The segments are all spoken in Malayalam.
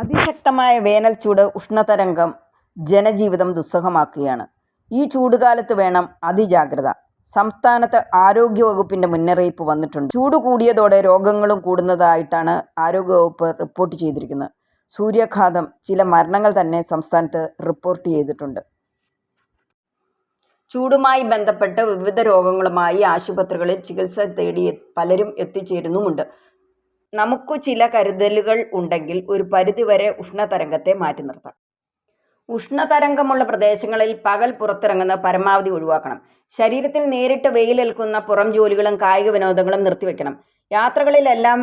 അതിശക്തമായ വേനൽ ചൂട് ഉഷ്ണതരംഗം ജനജീവിതം ദുസ്സഹമാക്കുകയാണ്. ഈ ചൂടുകാലത്ത് വേണം അതിജാഗ്രത. സംസ്ഥാനത്ത് ആരോഗ്യവകുപ്പിന്റെ മുന്നറിയിപ്പ് വന്നിട്ടുണ്ട്. ചൂട് കൂടിയതോടെ രോഗങ്ങളും കൂടുന്നതായിട്ടാണ് ആരോഗ്യവകുപ്പ് റിപ്പോർട്ട് ചെയ്തിരിക്കുന്നത്. സൂര്യാഘാതം ചില മരണങ്ങൾ തന്നെ സംസ്ഥാനത്ത് റിപ്പോർട്ട് ചെയ്തിട്ടുണ്ട്. ചൂടുമായി ബന്ധപ്പെട്ട് വിവിധ രോഗങ്ങളുമായി ആശുപത്രികളിൽ ചികിത്സ തേടി പലരും എത്തിച്ചേരുന്നുമുണ്ട്. നമുക്ക് ചില കരുതലുകൾ ഉണ്ടെങ്കിൽ ഒരു പരിധിവരെ ഉഷ്ണതരംഗത്തെ മാറ്റി നിർത്താം. ഉഷ്ണതരംഗമുള്ള പ്രദേശങ്ങളിൽ പകൽ പുറത്തിറങ്ങുന്നത് പരമാവധി ഒഴിവാക്കണം. ശരീരത്തിൽ നേരിട്ട് വെയിലേൽക്കുന്ന പുറം ജോലികളും കായിക വിനോദങ്ങളും നിർത്തിവെക്കണം. യാത്രകളിലെല്ലാം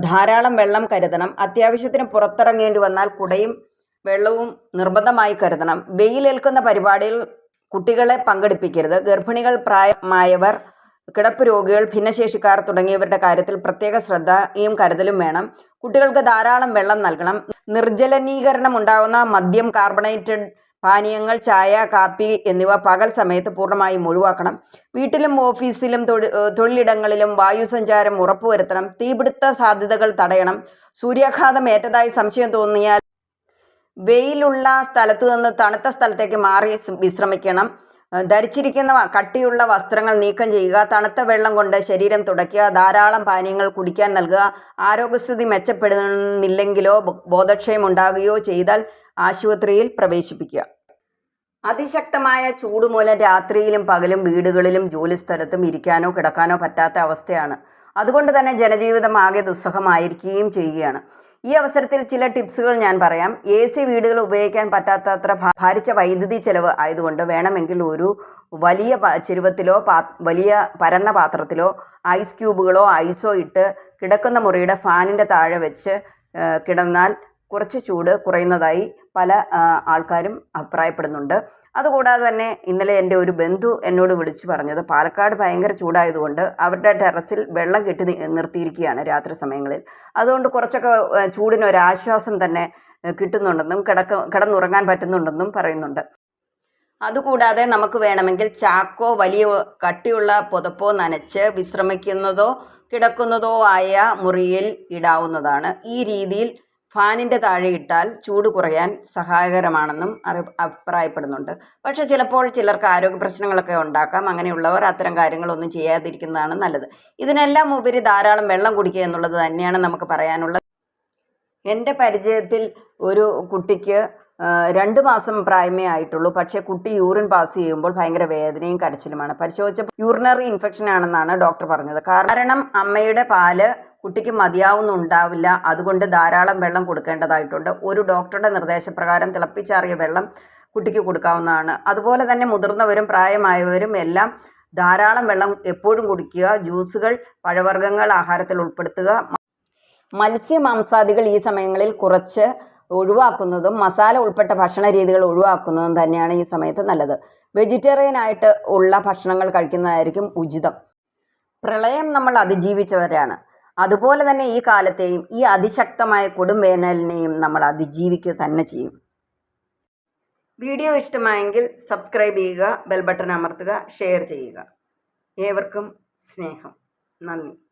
ധാരാളം വെള്ളം കരുതണം. അത്യാവശ്യത്തിന് പുറത്തിറങ്ങേണ്ടി വന്നാൽ കുടയും വെള്ളവും നിർബന്ധമായി കരുതണം. വെയിലേൽക്കുന്ന പരിപാടിയിൽ കുട്ടികളെ പങ്കെടുപ്പിക്കരുത്. ഗർഭിണികൾ പ്രായമായവർ കിടപ്പ് രോഗികൾ ഭിന്നശേഷിക്കാർ തുടങ്ങിയവരുടെ കാര്യത്തിൽ പ്രത്യേക ശ്രദ്ധയും കരുതലും വേണം. കുട്ടികൾക്ക് ധാരാളം വെള്ളം നൽകണം. നിർജലനീകരണം ഉണ്ടാകുന്ന മദ്യം കാർബണേറ്റഡ് പാനീയങ്ങൾ ചായ കാപ്പി എന്നിവ പകൽ സമയത്ത് പൂർണമായും ഒഴിവാക്കണം. വീട്ടിലും ഓഫീസിലും തൊഴി തൊഴിലിടങ്ങളിലും വായുസഞ്ചാരം ഉറപ്പുവരുത്തണം. തീപിടുത്ത സാധ്യതകൾ തടയണം. സൂര്യാഘാതം ഏറ്റതായി സംശയം തോന്നിയാൽ വെയിലുള്ള സ്ഥലത്തു നിന്ന് തണുത്ത സ്ഥലത്തേക്ക് മാറി വിശ്രമിക്കണം. ധരിച്ചിരിക്കുന്ന കട്ടിയുള്ള വസ്ത്രങ്ങൾ നീക്കം ചെയ്യുക തണുത്ത വെള്ളം കൊണ്ട് ശരീരം തുടയ്ക്കുക ധാരാളം പാനീയങ്ങൾ കുടിക്കാൻ നൽകുക ആരോഗ്യസ്ഥിതി മെച്ചപ്പെടുന്നില്ലെങ്കിലോ ബോധക്ഷയം ഉണ്ടാകുകയോ ചെയ്താൽ ആശുപത്രിയിൽ പ്രവേശിപ്പിക്കുക. അതിശക്തമായ ചൂട് മൂലം രാത്രിയിലും പകലും വീടുകളിലും ജോലിസ്ഥലത്തും ഇരിക്കാനോ കിടക്കാനോ പറ്റാത്ത അവസ്ഥയാണ്. അതുകൊണ്ട് തന്നെ ജനജീവിതം ആകെ ദുസ്സഹമായിരിക്കുകയും ചെയ്യുകയാണ്. ഈ അവസരത്തിൽ ചില ടിപ്സുകൾ ഞാൻ പറയാം. എ സി വീടുകൾ ഉപയോഗിക്കാൻ പറ്റാത്തത്ര ഭാരിച്ച വൈദ്യുതി ചെലവ് ആയതുകൊണ്ട് വേണമെങ്കിൽ ഒരു വലിയ ചെരുവത്തിലോ പാ വലിയ പരന്ന പാത്രത്തിലോ ഐസ് ക്യൂബുകളോ ഐസോ ഇട്ട് കിടക്കുന്ന മുറിയുടെ ഫാനിന്റെ താഴെ വെച്ച് കിടന്നാൽ കുറച്ച് ചൂട് കുറയുന്നതായി പല ആൾക്കാരും അഭിപ്രായപ്പെടുന്നുണ്ട്. അതുകൂടാതെ തന്നെ ഇന്നലെ എന്റെ ഒരു ബന്ധു എന്നോട് വിളിച്ചു പറഞ്ഞത് പാലക്കാട് ഭയങ്കര ചൂടായതുകൊണ്ട് അവരുടെ ടെറസിൽ വെള്ളം കെട്ടി നിർത്തിയിരിക്കുകയാണ് രാത്രി സമയങ്ങളിൽ. അതുകൊണ്ട് കുറച്ചൊക്കെ ചൂടിനൊരാശ്വാസം തന്നെ കിട്ടുന്നുണ്ടെന്നും കിടക്ക കിടന്നുറങ്ങാൻ പറ്റുന്നുണ്ടെന്നും പറയുന്നുണ്ട്. അതുകൂടാതെ നമുക്ക് വേണമെങ്കിൽ ചാക്കോ വലിയ കട്ടിയുള്ള പുതപ്പോ നനച്ച് വിശ്രമിക്കുന്നതോ കിടക്കുന്നതോ ആയ മുറിയിൽ ഇടാവുന്നതാണ്. ഈ രീതിയിൽ ഫാനിന്റെ താഴെ ഇട്ടാൽ ചൂട് കുറയാൻ സഹായകരമാണെന്നും അറി അഭിപ്രായപ്പെടുന്നുണ്ട്. പക്ഷേ ചിലപ്പോൾ ചിലർക്ക് ആരോഗ്യ പ്രശ്നങ്ങളൊക്കെ ഉണ്ടാക്കാം. അങ്ങനെയുള്ളവർ അത്തരം കാര്യങ്ങളൊന്നും ചെയ്യാതിരിക്കുന്നതാണ് നല്ലത്. ഇതിനെല്ലാം ഉപരി ധാരാളം വെള്ളം കുടിക്കുക എന്നുള്ളത് തന്നെയാണ് നമുക്ക് പറയാനുള്ളത്. എന്റെ പരിചയത്തിൽ ഒരു കുട്ടിക്ക് രണ്ട് മാസം പ്രായമേ ആയിട്ടുള്ളൂ. പക്ഷേ കുട്ടി യൂറിൻ പാസ് ചെയ്യുമ്പോൾ ഭയങ്കര വേദനയും കരച്ചിലുമാണ്. പരിശോധിച്ചപ്പോൾ യൂറിനറി ഇൻഫെക്ഷൻ ആണെന്നാണ് ഡോക്ടർ പറഞ്ഞത്. കാരണം അമ്മയുടെ പാൽ കുട്ടിക്ക് മതിയാവുന്നുണ്ടാവില്ല. അതുകൊണ്ട് ധാരാളം വെള്ളം കൊടുക്കേണ്ടതായിട്ടുണ്ട്. ഒരു ഡോക്ടറുടെ നിർദ്ദേശപ്രകാരം തിളപ്പിച്ചാറിയ വെള്ളം കുട്ടിക്ക് കൊടുക്കാവുന്നതാണ്. അതുപോലെ തന്നെ മുതിർന്നവരും പ്രായമായവരും എല്ലാം ധാരാളം വെള്ളം എപ്പോഴും കുടിക്കുക ജ്യൂസുകൾ പഴവർഗങ്ങൾ ആഹാരത്തിൽ ഉൾപ്പെടുത്തുക. മത്സ്യ മാംസാദികൾ ഈ സമയങ്ങളിൽ കുറച്ച് ഒഴിവാക്കുന്നതും മസാല ഉൾപ്പെട്ട ഭക്ഷണ രീതികൾ ഒഴിവാക്കുന്നതും തന്നെയാണ് ഈ സമയത്ത് നല്ലത്. വെജിറ്റേറിയൻ ആയിട്ട് ഉള്ള ഭക്ഷണങ്ങൾ കഴിക്കുന്നതായിരിക്കും ഉചിതം. പ്രളയം നമ്മൾ അതിജീവിച്ചവരാണ്. അതുപോലെ തന്നെ ഈ കാലത്തെയും ഈ അതിശക്തമായ കൊടും വേനലിനെയും നമ്മൾ അതിജീവിക്കുക തന്നെ ചെയ്യും. വീഡിയോ ഇഷ്ടമായെങ്കിൽ സബ്സ്ക്രൈബ് ചെയ്യുക ബെൽ ബട്ടൺ അമർത്തുക ഷെയർ ചെയ്യുക. ഏവർക്കും സ്നേഹം. നന്ദി.